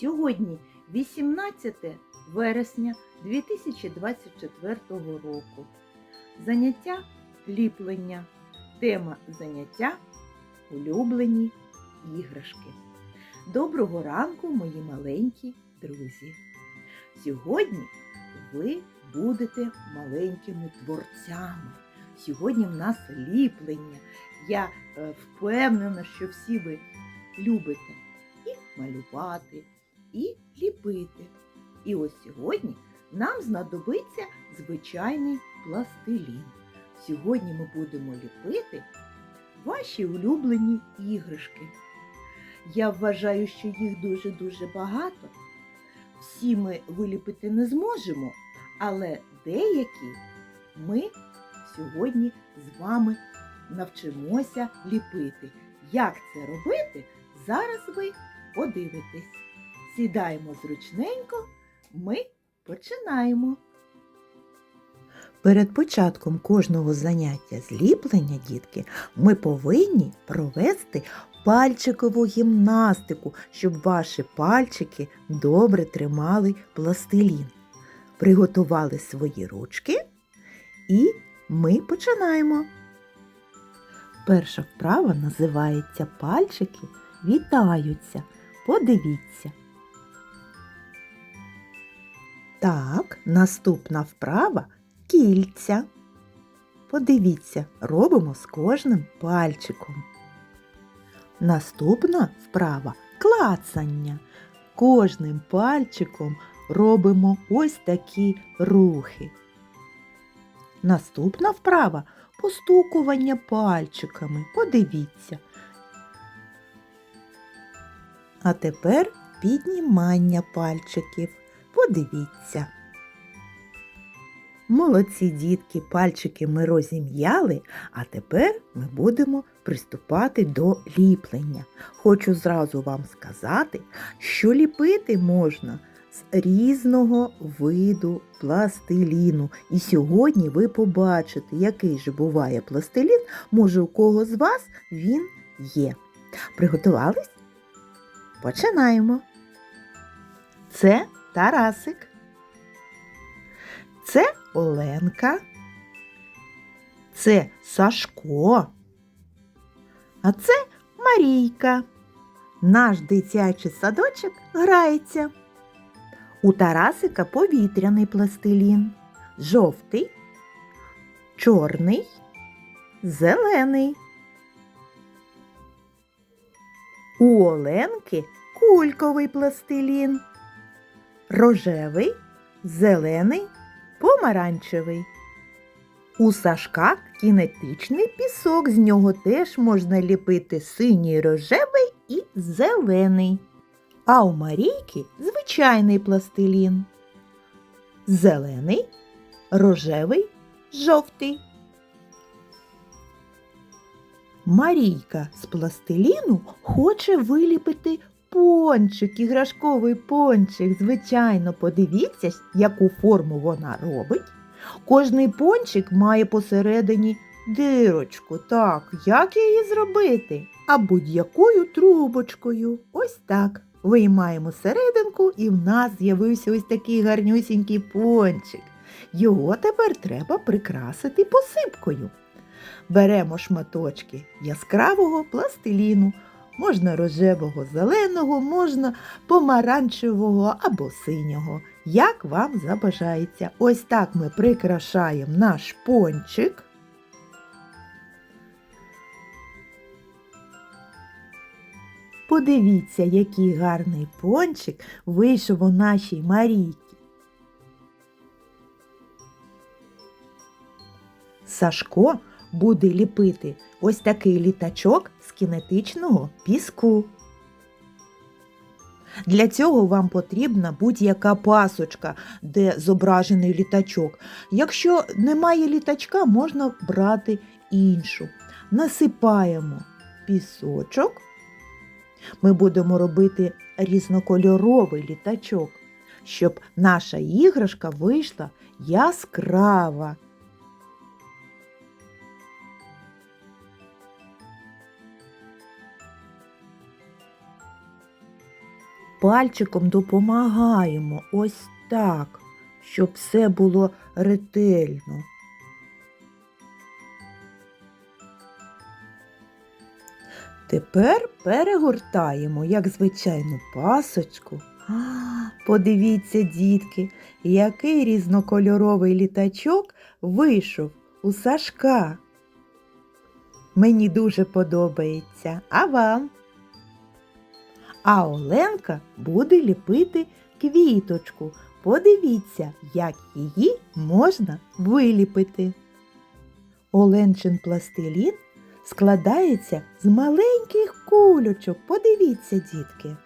Сьогодні 18 вересня 2024 року. Заняття ліплення. Тема заняття улюблені іграшки. Доброго ранку, мої маленькі друзі! Сьогодні ви будете маленькими творцями. Сьогодні в нас ліплення. Я е, впевнена, що всі ви любите і малювати, і ліпити. І ось сьогодні нам знадобиться звичайний пластилін. Сьогодні ми будемо ліпити ваші улюблені іграшки. Я вважаю, що їх дуже-дуже багато. Всі ми виліпити не зможемо, але деякі ми сьогодні з вами навчимося ліпити. Як це робити, зараз ви подивитесь. Сідаємо зручненько, ми починаємо. Перед початком кожного заняття зліплення, дітки, ми повинні провести пальчикову гімнастику, щоб ваші пальчики добре тримали пластилін. Приготували свої ручки і ми починаємо. Перша вправа називається Пальчики вітаються. Подивіться. Так, наступна вправа кільця. Подивіться, робимо з кожним пальчиком. Наступна вправа клацання. Кожним пальчиком робимо ось такі рухи. Наступна вправа постукування пальчиками. Подивіться. А тепер піднімання пальчиків. Подивіться. Молодці дітки, пальчики ми розім'яли, а тепер ми будемо приступати до ліплення. Хочу зразу вам сказати, що ліпити можна з різного виду пластиліну. І сьогодні ви побачите, який же буває пластилін, може у кого з вас він є. Приготувались? Починаємо. Це Тарасик. Це Оленка. Це Сашко. А це Марійка. Наш дитячий садочок грається. У Тарасика повітряний пластилін. Жовтий, чорний, зелений. У Оленки кульковий пластилін. Рожевий, зелений, помаранчевий. У Сашка кінетичний пісок, з нього теж можна ліпити синій рожевий і зелений. А у Марійки звичайний пластилін. Зелений, рожевий, жовтий. Марійка з пластиліну хоче виліпити пончик, іграшковий пончик. Звичайно, подивіться, яку форму вона робить. Кожний пончик має посередині дирочку. Так, як її зробити? А будь-якою трубочкою. Ось так. Виймаємо серединку, і в нас з'явився ось такий гарнюсінький пончик. Його тепер треба прикрасити посипкою. Беремо шматочки яскравого пластиліну, можна рожевого, зеленого, можна помаранчевого або синього. Як вам забажається. Ось так ми прикрашаємо наш пончик. Подивіться, який гарний пончик вийшов у нашій Марійці. Сашко буде ліпити ось такий літачок з кінетичного піску. Для цього вам потрібна будь-яка пасочка, де зображений літачок. Якщо немає літачка, можна брати іншу. Насипаємо пісочок. Ми будемо робити різнокольоровий літачок, щоб наша іграшка вийшла яскрава. Пальчиком допомагаємо ось так, щоб все було ретельно. Тепер перегортаємо, як звичайну пасочку. А, подивіться, дітки, який різнокольоровий літачок вийшов у Сашка. Мені дуже подобається, а вам? А Оленка буде ліпити квіточку. Подивіться, як її можна виліпити. Оленчин пластилін складається з маленьких кульочок. Подивіться, дітки.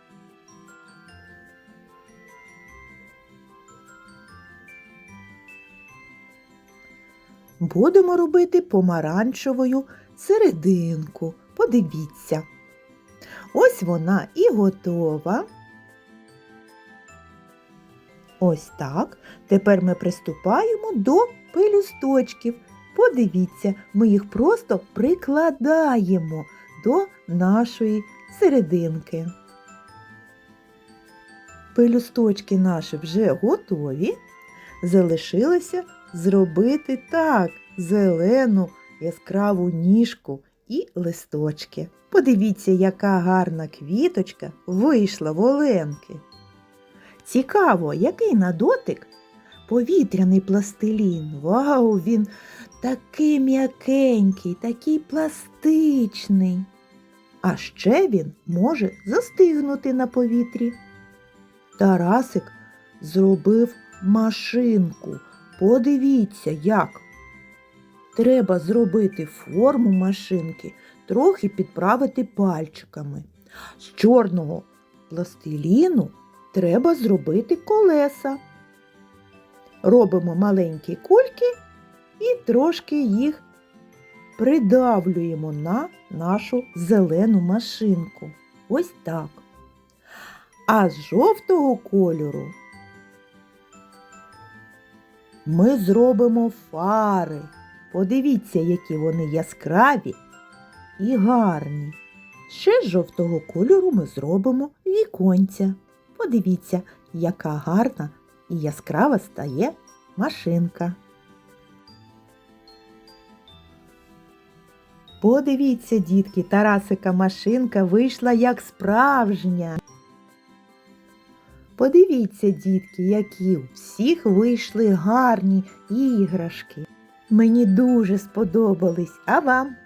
Будемо робити помаранчевою серединку. Подивіться. Ось вона і готова. Ось так. Тепер ми приступаємо до пелюсточків. Подивіться, ми їх просто прикладаємо до нашої серединки. Пелюсточки наші вже готові. Залишилося зробити так зелену яскраву ніжку і листочки. Подивіться, яка гарна квіточка вийшла в Оленки. Цікаво, який на дотик повітряний пластилін. Вау, він такий м'якенький, такий пластичний. А ще він може застигнути на повітрі. Тарасик зробив машинку. Подивіться, як. Треба зробити форму машинки, трохи підправити пальчиками. З чорного пластиліну треба зробити колеса. Робимо маленькі кульки і трошки їх придавлюємо на нашу зелену машинку. Ось так. А з жовтого кольору ми зробимо фари. Подивіться, які вони яскраві і гарні. Ще з жовтого кольору ми зробимо віконця. Подивіться, яка гарна і яскрава стає машинка. Подивіться, дітки, Тарасика машинка вийшла як справжня. Подивіться, дітки, які у всіх вийшли гарні іграшки. Мені дуже сподобались, а вам?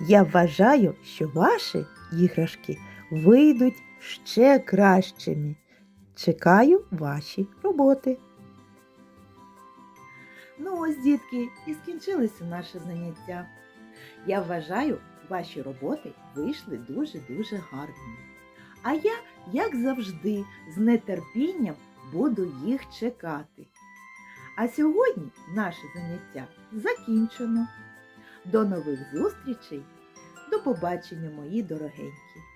Я вважаю, що ваші іграшки вийдуть ще кращими. Чекаю ваші роботи. Ну ось, дітки, і скінчилося наше заняття. Я вважаю, ваші роботи вийшли дуже-дуже гарними. А я, як завжди, з нетерпінням буду їх чекати. А сьогодні наше заняття закінчено. До нових зустрічей. До побачення, мої дорогенькі!